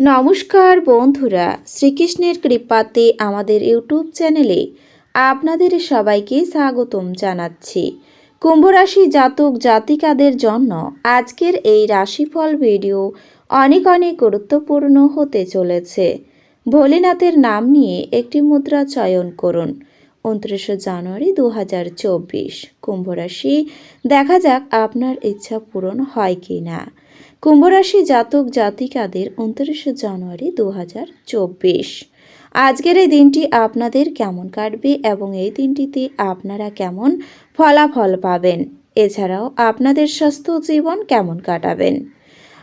নমস্কার বন্ধুরা, শ্রীকৃষ্ণের কৃপাতে আমাদের ইউটিউব চ্যানেলে আপনাদের সবাইকে স্বাগতম জানাচ্ছি। কুম্ভরাশি জাতক জাতিকাদের জন্য আজকের এই রাশিফল ভিডিও অনেক অনেক গুরুত্বপূর্ণ হতে চলেছে। ভোলেনাথের নাম নিয়ে একটি মুদ্রা চয়ন করুন। উনত্রিশে জানুয়ারি দু হাজার চব্বিশ। কুম্ভরাশি, দেখা যাক আপনার ইচ্ছা পূরণ হয় কি না কুম্ভরাশি জাতক জাতিকাদের উনত্রিশে জানুয়ারি দু হাজার চব্বিশ। আজকের এই দিনটি আপনাদের কেমন কাটবে এবং এই দিনটিতে আপনারা কেমন ফলাফল পাবেন? এছাড়াও আপনাদের স্বাস্থ্য জীবন কেমন কাটাবেন?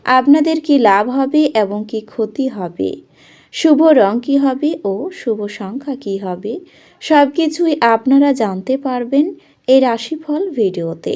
আপনাদের কি লাভ হবে এবং কি ক্ষতি হবে? শুভ রং কী হবে ও শুভ সংখ্যা কী হবে? সব কিছুই আপনারা জানতে পারবেন এই রাশিফল ভিডিওতে।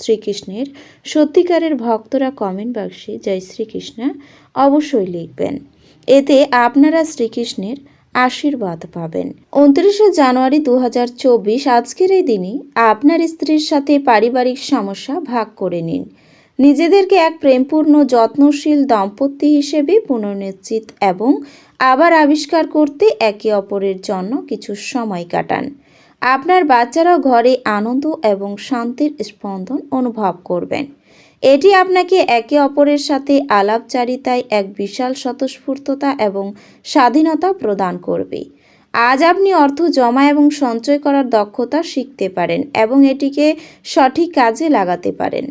শ্রীকৃষ্ণের সত্যিকারের ভক্তরা কমেন্ট বাক্সে জয় শ্রীকৃষ্ণ অবশ্যই লিখবেন। এতে আপনারা শ্রীকৃষ্ণের আশীর্বাদ পাবেন। উনত্রিশে জানুয়ারি দু হাজার চব্বিশ আজকের এই দিনে আপনার স্ত্রীর সাথে পারিবারিক সমস্যা ভাগ করে নিন। নিজেদেরকে এক প্রেমপূর্ণ, যত্নশীল দম্পতি হিসেবে পুনর্নিশ্চিত এবং আবার আবিষ্কার করতে একে অপরের জন্য কিছু সময় কাটান। আপনার বাচ্চারাও ঘরে আনন্দ এবং শান্তির স্পন্দন অনুভব করবেন। এটি আপনাকে একে অপরের সাথে আলাপচারিতায় এক বিশাল স্বতঃস্ফূর্ততা এবং স্বাধীনতা প্রদান করবে। আজ আপনি অর্থ জমা এবং সঞ্চয় করার দক্ষতা শিখতে পারেন এবং এটিকে সঠিক কাজে লাগাতে পারেন।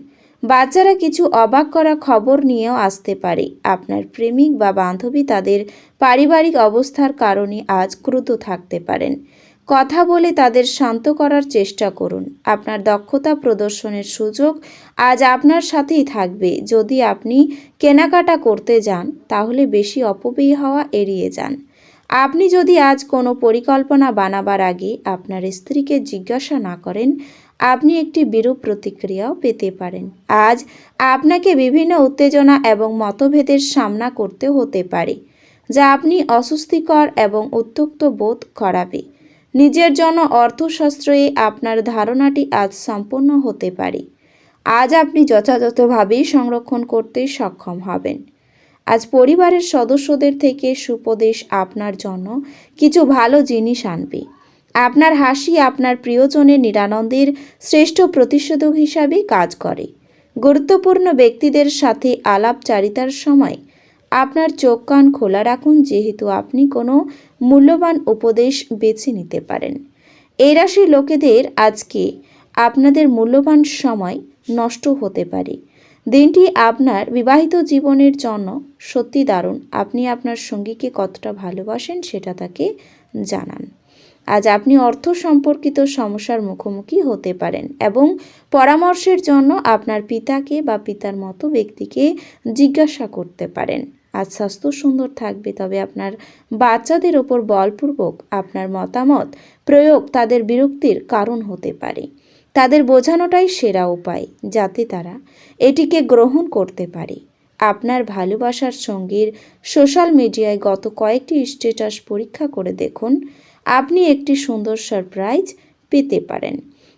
বাচ্চারা কিছু অবাক করা খবর নিয়েও আসতে পারে। আপনার প্রেমিক বা বান্ধবী তাদের পারিবারিক অবস্থার কারণে আজ ক্রুদ্ধ থাকতে পারেন। কথা বলে তাদের শান্ত করার চেষ্টা করুন। আপনার দক্ষতা প্রদর্শনের সুযোগ আজ আপনার সাথেই থাকবে। যদি আপনি কেনাকাটা করতে যান, তাহলে বেশি অপব্যয় হওয়া এড়িয়ে যান। আপনি যদি আজ কোনো পরিকল্পনা বানাবার আগে আপনার স্ত্রীকে জিজ্ঞাসা না করেন, আপনি একটি বিরূপ প্রতিক্রিয়াও পেতে পারেন। আজ আপনাকে বিভিন্ন উত্তেজনা এবং মতভেদের সামনা করতে হতে পারে, যা আপনি অস্বস্তিকর এবং উত্তক্ত বোধ করাবে। নিজের জন্য অর্থশাস্ত্রে আপনার ধারণাটি আজ সম্পন্ন হতে পারে। আজ আপনি যথাযথভাবেই সংরক্ষণ করতে সক্ষম হবেন। আজ পরিবারের সদস্যদের থেকে সুপদেশ আপনার জন্য কিছু ভালো জিনিস আনবে। আপনার হাসি আপনার প্রিয়জনের নিরানন্দের শ্রেষ্ঠ প্রতিষেধক হিসাবে কাজ করে। গুরুত্বপূর্ণ ব্যক্তিদের সাথে আলাপচারিতার সময় আপনার চোখ কান খোলা রাখুন, যেহেতু আপনি কোনো মূল্যবান উপদেশ বেছে নিতে পারেন। এই রাশির লোকেদের আজকে আপনাদের মূল্যবান সময় নষ্ট হতে পারে। দিনটি আপনার বিবাহিত জীবনের জন্য সত্যি দারুণ। আপনি আপনার সঙ্গীকে কতটা ভালোবাসেন সেটা তাকে জানান। আজ আপনি অর্থ সম্পর্কিত সমস্যার মুখোমুখি হতে পারেন এবং পরামর্শের জন্য আপনার পিতাকে বা পিতার মতো ব্যক্তিকে জিজ্ঞাসা করতে পারেন। আজ স্বাস্থ্য সুন্দর থাকবে, তবে আপনার বাচ্চাদের ওপর বলপূর্বক আপনার মতামত, প্রয়োগ তাদের বিরক্তির কারণ হতে পারে। তাদের বোঝানোটাই সেরা উপায়, যাতে তারা এটিকে গ্রহণ করতে পারে। আপনার ভালোবাসার সঙ্গীর সোশ্যাল মিডিয়ায় গত কয়েকটি স্ট্যাটাস পরীক্ষা করে দেখুন। আপনি একটি সুন্দর সারপ্রাইজ পেতে পারেন।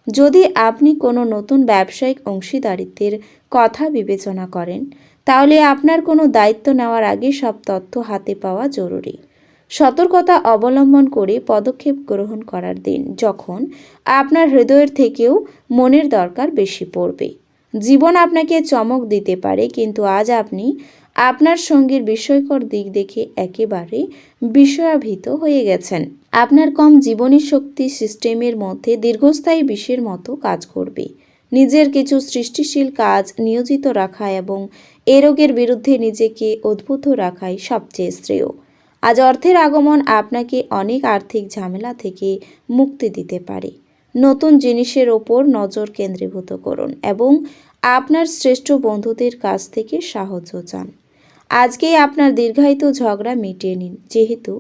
যদি আপনি কোনো নতুন ব্যবসায়িক অংশীদারিত্বের কথা বিবেচনা করেন তাহলে আপনার কোনো দায়িত্ব নেওয়ার আগে সব তথ্য হাতে পাওয়া জরুরি। সতর্কতা অবলম্বন করে পদক্ষেপ গ্রহণ করার দিন, যখন আপনার হৃদয়ের থেকেও মনের দরকার বেশি পড়বে। জীবন আপনাকে চমক দিতে পারে, কিন্তু আজ আপনি আপনার সঙ্গীর বিস্ময়কর দিক দেখে একেবারে বিষয়াভীত হয়ে গেছেন। আপনার কম জীবনী শক্তি সিস্টেমের মধ্যে দীর্ঘস্থায়ী বিষের মতো কাজ করবে। নিজের কিছু সৃষ্টিশীল কাজ নিয়োজিত রাখা এবং এ রোগের বিরুদ্ধে নিজেকে উদ্বুদ্ধ রাখাই সবচেয়ে শ্রেয়। আজ অর্থের আগমন আপনাকে অনেক আর্থিক ঝামেলা থেকে মুক্তি দিতে পারে। নতুন জিনিসের ওপর নজর কেন্দ্রীভূত করুন এবং আপনার শ্রেষ্ঠ বন্ধুদের কাছ থেকে সাহায্য চান। আজকেই আপনার দীর্ঘায়িত ঝগড়া মিটিয়ে নিন, যেহেতু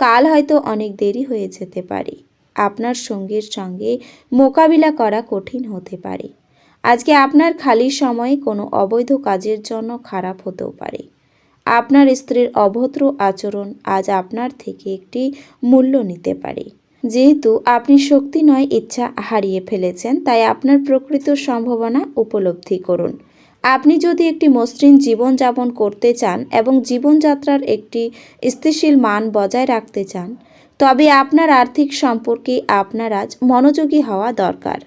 কাল হয়তো অনেক দেরি হয়ে যেতে পারে। আপনার সঙ্গীর সঙ্গে মোকাবিলা করা কঠিন হতে পারে। আজকে আপনার খালি সময়ে কোনো অবৈধ কাজের জন্য খারাপ হতেও পারে। আপনার স্ত্রীর অভদ্র আচরণ আজ আপনার থেকে একটি মূল্য নিতে পারে। যেহেতু আপনি শক্তি নয়, ইচ্ছা হারিয়ে ফেলেছেন, তাই আপনার প্রকৃত সম্ভাবনা উপলব্ধি করুন। আপনি যদি একটি মসৃণ জীবনযাপন করতে চান এবং জীবনযাত্রার একটি স্থিতিশীল মান বজায় রাখতে চান, তবে আপনার আর্থিক সম্পর্কে আপনার আজ মনোযোগী হওয়া দরকার।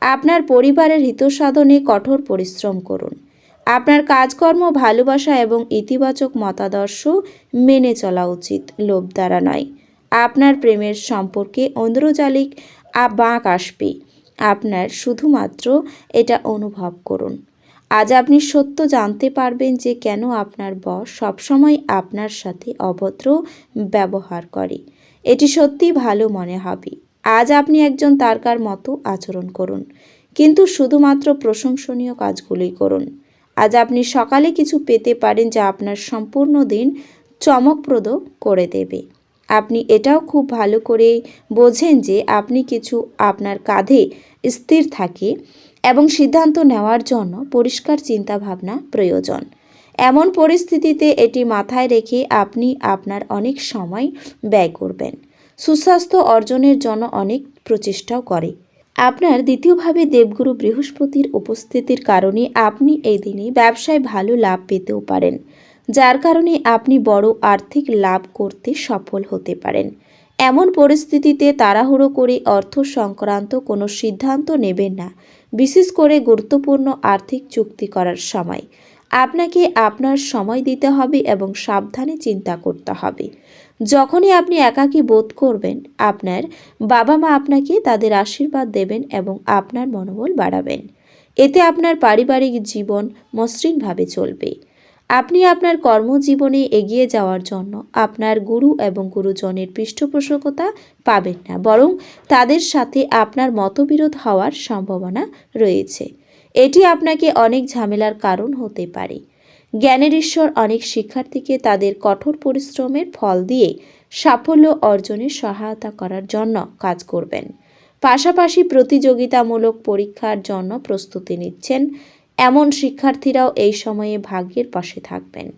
আপনার পরিবারের হিতসাধনে কঠোর পরিশ্রম করুন। আপনার কাজকর্ম, ভালোবাসা এবং ইতিবাচক মতাদর্শ মেনে চলা উচিত, লোভ দ্বারা নয়। আপনার প্রেমের সম্পর্কে ঐন্দ্রজালিক আ- বাঁক আসবে। আপনার শুধুমাত্র এটা অনুভব করুন। আজ আপনি সত্য জানতে পারবেন যে কেন আপনার বস সবসময় আপনার সাথে অভদ্র ব্যবহার করে। এটি সত্যি ভালো মনে হবে। আজ আপনি একজন তারকার মতো আচরণ করুন। কিন্তু শুধুমাত্র প্রশংসনীয় কাজগুলোই করুন। আজ আপনি সকালে কিছু পেতে পারেন যা আপনার সম্পূর্ণ দিন চমকপ্রদ করে দেবে। আপনি এটাও খুব ভালো করে বোঝেন যে আপনি কিছু আপনার কাঁধে স্থির থাকে এবং সিদ্ধান্ত নেওয়ার জন্য পরিষ্কার চিন্তাভাবনা প্রয়োজন। এমন পরিস্থিতিতে এটি মাথায় রেখে আপনি আপনার অনেক সময় ব্যয় করবেন। সুস্বাস্থ্য অর্জনের জন্য অনেক প্রচেষ্টাও করে। আপনার দ্বিতীয়ভাবে দেবগুরু বৃহস্পতির উপস্থিতির কারণে আপনি এই দিনে ব্যবসায় ভালো লাভ পেতেও পারেন, যার কারণে আপনি বড় আর্থিক লাভ করতে সফল হতে পারেন। এমন পরিস্থিতিতে তাড়াহুড়ো করে অর্থ সংক্রান্ত কোনো সিদ্ধান্ত নেবেন না, বিশেষ করে গুরুত্বপূর্ণ আর্থিক চুক্তি করার সময়। আপনাকে আপনার সময় দিতে হবে এবং সাবধানে চিন্তা করতে হবে। যখনই আপনি একাকী বোধ করবেন, আপনার বাবা মা আপনাকে তাদের আশীর্বাদ দেবেন এবং আপনার মনোবল বাড়াবেন। এতে আপনার পারিবারিক জীবন মসৃণভাবে চলবে। আপনি আপনার কর্মজীবনে এগিয়ে যাওয়ার জন্য আপনার গুরু এবং গুরুজনের পৃষ্ঠপোষকতা পাবেন না, বরং তাদের সাথে আপনার মতবিরোধ হওয়ার সম্ভাবনা রয়েছে। এটি আপনাকে অনেক ঝামেলার কারণ হতে পারে। জ্ঞানের ঈশ্বর অনেক শিক্ষার্থীকে তাদের কঠোর পরিশ্রমের ফল দিয়ে সাফল্য অর্জনে সহায়তা করার জন্য কাজ করবেন। পাশাপাশি প্রতিযোগিতামূলক পরীক্ষার জন্য প্রস্তুতি নিচ্ছেন। এমন শিক্ষার্থীরাও এই সময়ে ভাগ্যের পাশে থাকবেন।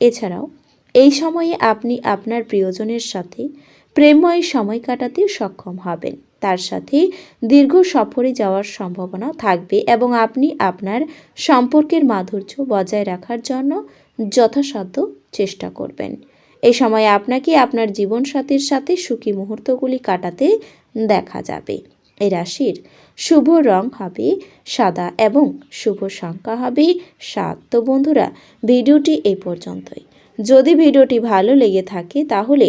এছাড়াও, এই সময়ে আপনি আপনার প্রিয়জনের সাথে প্রেমময় সময় কাটাতে সক্ষম হবেন। তার সাথে দীর্ঘ সফরে যাওয়ার সম্ভাবনা থাকবে এবং আপনি আপনার সম্পর্কের মাধুর্য বজায় রাখার জন্য যথাসাধ্য চেষ্টা করবেন। এই সময় আপনাকে আপনার জীবনসাথীর সাথে সুখী মুহূর্তগুলি কাটাতে দেখা যাবে। এই রাশির শুভ রং হবে সাদা এবং শুভ সংখ্যা হবে সাত। তো বন্ধুরা, ভিডিওটি এই পর্যন্তই। যদি ভিডিওটি ভালো লেগে থাকে তাহলে